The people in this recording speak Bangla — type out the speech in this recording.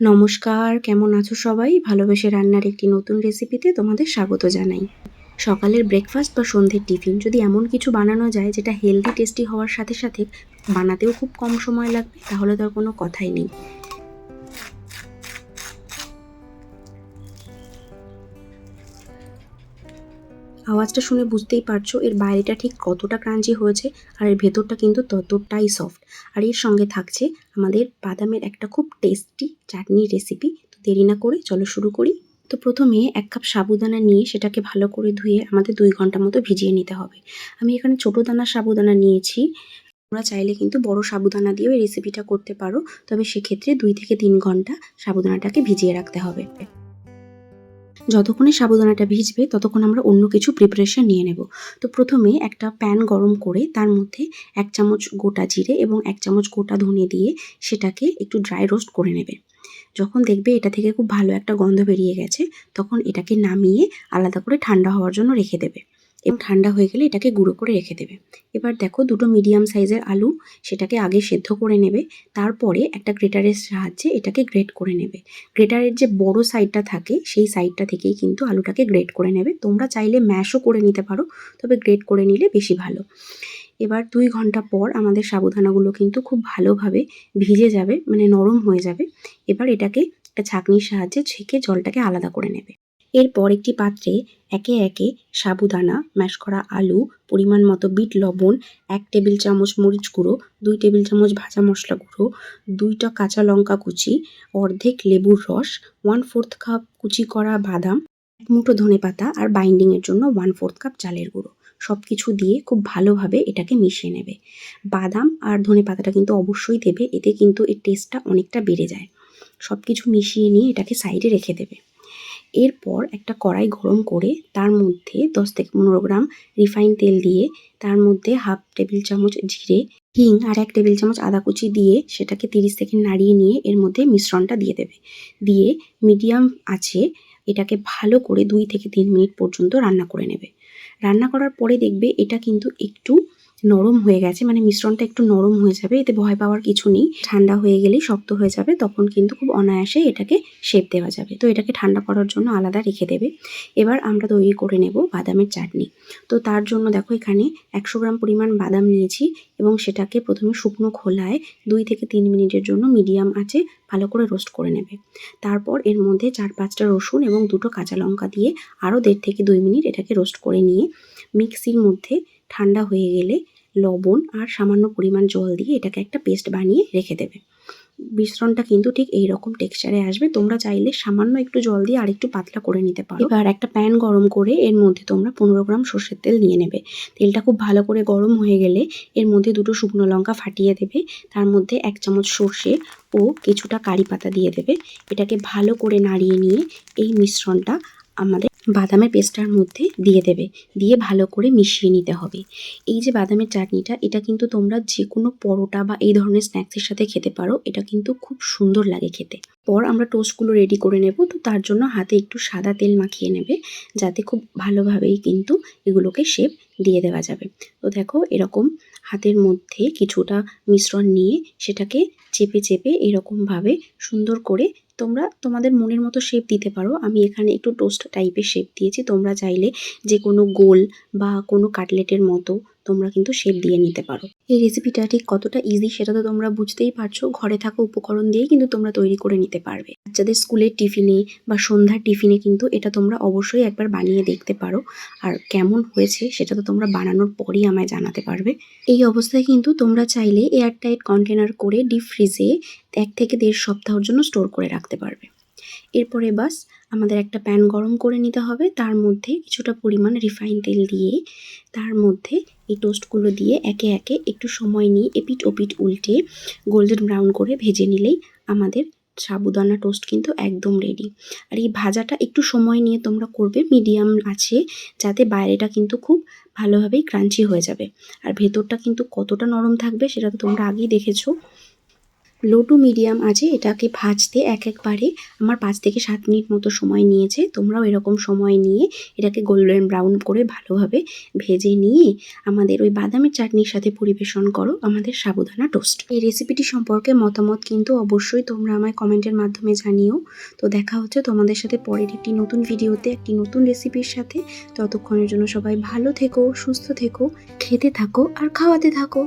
নমস্কার, কেমন আছো সবাই? ভালোবেসে রান্নার একটি নতুন রেসিপিতে তোমাদের স্বাগত জানাই। সকালের ব্রেকফাস্ট বা সন্ধ্যের টিফিন যদি এমন কিছু বানানো যায় যেটা হেলদি টেস্টি হওয়ার সাথে সাথে বানাতেও খুব কম সময় লাগবে, তাহলে তো আর কোনো কথাই নেই। আওয়াজটা শুনে বুঝতেই পারছ, এর বাইরেটা ঠিক কতটা ক্রাঞ্চি হয়েছে আর এর ভেতরটা কিন্তু ততটাই সফট আর এর সঙ্গে থাকছে আমাদের বাদামের একটা খুব টেস্টি চাটনির রেসিপি তো দেরি না করে চলো শুরু করি। তো প্রথমে এক কাপ সাবুদানা নিয়ে সেটাকে ভালো করে ধুয়ে আমাদের দুই ঘণ্টা মতো ভিজিয়ে নিতে হবে। আমি এখানে ছোটো দানা সাবুদানা নিয়েছি। তোমরা চাইলে কিন্তু বড় সাবুদানা দিয়েও এই রেসিপিটা করতে পারো। তবে সেক্ষেত্রে দুই থেকে তিন ঘণ্টা সাবুদানাটাকে ভিজিয়ে রাখতে হবে। যতক্ষণে সাবুদানাটা ভিজবে, ততক্ষণ আমরা অন্য কিছু প্রিপারেশান নিয়ে নেব। তো প্রথমে একটা প্যান গরম করে তার মধ্যে এক চামচ গোটা জিরে এবং এক চামচ গোটা ধনে দিয়ে সেটাকে একটু ড্রাই রোস্ট করে নেবে। যখন দেখবে এটা থেকে খুব ভালো একটা গন্ধ বেরিয়ে গেছে, তখন এটাকে নামিয়ে আলাদা করে ঠান্ডা হওয়ার জন্য রেখে দেবে। এবং ঠান্ডা হয়ে গেলে এটাকে গুঁড়ো করে রেখে দেবে। এবার দেখো দুটো মিডিয়াম সাইজের আলু সেটাকে আগে সেদ্ধ করে নেবে, তারপরে একটা গ্রেটারের সাহায্যে এটাকে গ্রেট করে নেবে। গ্রেটারের যে বড় সাইডটা থাকে, সেই সাইডটা থেকেই কিন্তু আলুটাকে গ্রেট করে নেবে। তোমরা চাইলে ম্যাশও করে নিতে পারো, তবে গ্রেট করে নিলে বেশি ভালো। এবার দুই ঘণ্টা পর আমাদের সাবুদানাগুলো কিন্তু খুব ভালোভাবে ভিজে যাবে মানে নরম হয়ে যাবে। এবার এটাকে একটা ছাঁকনির সাহায্যে ছেঁকে জলটাকে আলাদা করে নেবে। এরপর একটি পাত্রে একে একে সাবুদানা ম্যাশ করা আলু, পরিমাণ মতো বিট লবণ, এক টেবিল চামচ মরিচ গুঁড়ো, দুই টেবিল চামচ ভাজা মশলা গুঁড়ো, দুইটা কাঁচা লঙ্কা কুচি, অর্ধেক লেবুর রস ওয়ান ফোর্থ কাপ কুচি করা বাদাম, এক মুঠো ধনে পাতা আর বাইন্ডিংয়ের জন্য ওয়ান ফোর্থ কাপ চালের গুঁড়ো। সব কিছু দিয়ে খুব ভালোভাবে এটাকে মিশিয়ে নেবে। বাদাম আর ধনে পাতাটা কিন্তু অবশ্যই দেবে, এতে কিন্তু এর টেস্টটা অনেকটা বেড়ে যায়। সব কিছু মিশিয়ে নিয়ে এটাকে সাইডে রেখে দেবে। এরপর একটা কড়াই গরম করে তার মধ্যে দশ থেকে পনেরো গ্রাম রিফাইন তেল দিয়ে তার মধ্যে হাফ টেবিল চামচ জিরে, হিং আর এক টেবিল চামচ আদা কুচি দিয়ে সেটাকে তিরিশ সেকেন্ড নাড়িয়ে নিয়ে এর মধ্যে মিশ্রণটা দিয়ে দেবে। দিয়ে মিডিয়াম আছে এটাকে ভালো করে দুই থেকে তিন মিনিট পর্যন্ত রান্না করে নেবে। রান্না করার পরে দেখবে এটা কিন্তু একটু নরম হয়ে গেছে মানে মিশ্রণটা একটু নরম হয়ে যাবে, এতে ভয় পাওয়ার কিছু নেই। ঠান্ডা হয়ে গেলেই শক্ত হয়ে যাবে, তখন কিন্তু খুব অনায়াসে এটাকে শেপ দেওয়া যাবে। তো এটাকে ঠান্ডা করার জন্য আলাদা রেখে দেবে। এবার আমরা তৈরি করে নেব বাদামের চাটনি। তো তার জন্য দেখো এখানে একশো গ্রাম পরিমাণ বাদাম নিয়েছি এবং সেটাকে প্রথমে শুকনো খোলায় দুই থেকে তিন মিনিটের জন্য মিডিয়াম আছে ভালো করে রোস্ট করে নেবে। তারপর এর মধ্যে চার পাঁচটা রসুন এবং দুটো কাঁচা লঙ্কা দিয়ে আরও দেড় থেকে দুই মিনিট এটাকে রোস্ট করে নিয়ে মিক্সির মধ্যে ঠান্ডা হয়ে গেলে লবণ আর সামান্য পরিমাণ জল দিয়ে এটাকে একটা পেস্ট বানিয়ে রেখে দেবে। মিশ্রণটা কিন্তু ঠিক এই রকম টেক্সচারে আসবে। তোমরা চাইলে সামান্য একটু জল দিয়ে আরেকটু পাতলা করে নিতে পারো। এবার একটা প্যান গরম করে এর মধ্যে তোমরা পনেরো গ্রাম সর্ষের তেল নিয়ে নেবে। তেলটা খুব ভালো করে গরম হয়ে গেলে এর মধ্যে দুটো শুকনো লঙ্কা ফাটিয়ে দেবে। তার মধ্যে এক চামচ সর্ষে ও কিছুটা কারি পাতা দিয়ে দেবে। এটাকে ভালো করে নাড়িয়ে নিয়ে এই মিশ্রণটা আমাদের বাদামের পেস্টটার মধ্যে দিয়ে দেবে। দিয়ে ভালো করে মিশিয়ে নিতে হবে। এই যে বাদামের চাটনিটা, এটা কিন্তু তোমরা যে কোনো পরোটা বা এই ধরনের স্ন্যাক্সের সাথে খেতে পারো। এটা কিন্তু খুব সুন্দর লাগে খেতে। পর আমরা টোস্টগুলো রেডি করে নেব। তো তার জন্য হাতে একটু সাদা তেল মাখিয়ে নেবে, যাতে খুব ভালোভাবেই কিন্তু এগুলোকে শেপ দিয়ে দেওয়া যাবে। তো দেখো, এরকম হাতের মধ্যে কিছুটা মিশ্রণ নিয়ে সেটাকে চেপে চেপে এরকমভাবে সুন্দর করে তোমরা তোমাদের মনের মতো শেপ দিতে পারো। আমি এখানে একটু টোস্ট টাইপের শেপ দিয়েছি। তোমরা চাইলে যে কোনো গোল বা কোনো কাটলেটের মতো তোমরা কিন্তু শেপ দিয়ে নিতে পারো। এই রেসিপিটা ঠিক কতটা ইজি সেটা তো তোমরা বুঝতেই পারছ। ঘরে থাকা উপকরণ দিয়েই কিন্তু তোমরা তৈরি করে নিতে পারবে। বাচ্চাদের স্কুলের টিফিনে বা সন্ধ্যার টিফিনে কিন্তু এটা তোমরা অবশ্যই একবার বানিয়ে দেখতে পারো। আর কেমন হয়েছে সেটা তো তোমরা বানানোর পরই আমায় জানাতে পারবে। এই অবস্থায় কিন্তু তোমরা চাইলে এয়ারটাইট কন্টেনার করে ডিপ ফ্রিজে এক থেকে দেড় সপ্তাহের জন্য স্টোর করে রাখতে পারবে। এরপরে বাস, আমাদের একটা প্যান গরম করে নিতে হবে। তার মধ্যে কিছুটা পরিমাণ রিফাইন তেল দিয়ে, তার মধ্যে এই টোস্টগুলো দিয়ে একে একে একটু সময় নিয়ে এপিট ওপিট উল্টে গোল্ডেন ব্রাউন করে ভেজে নিলেই আমাদের সাবুদানা টোস্ট কিন্তু একদম রেডি। আর এই ভাজাটা একটু সময় নিয়ে তোমরা করবে, মিডিয়াম আছে, যাতে বাইরেটা কিন্তু খুব ভালোভাবেই ক্রাঞ্চি হয়ে যাবে। আর ভেতরটা কিন্তু কতটা নরম থাকবে সেটা তো তোমরা আগেই দেখেছ। লো টু মিডিয়াম আছে, এটাকে ভাজতে এক একবারে আমার পাঁচ থেকে সাত মিনিট মতো সময় নিয়েছে। তোমরাও এরকম সময় নিয়ে এটাকে গোল্ডেন ব্রাউন করে ভালোভাবে ভেজে নিয়ে আমাদের ওই বাদামের চাটনির সাথে পরিবেশন করো, আমাদের সাবুদানা টোস্ট এই রেসিপিটি সম্পর্কে মতামত কিন্তু অবশ্যই তোমরা আমায় কমেন্টের মাধ্যমে জানিও। তো দেখা হচ্ছে তোমাদের সাথে পরের একটি নতুন ভিডিওতে, একটি নতুন রেসিপির সাথে। ততক্ষণের জন্য সবাই ভালো থেকো, সুস্থ থেকো, খেতে থাকো আর খাওয়াতে থাকো।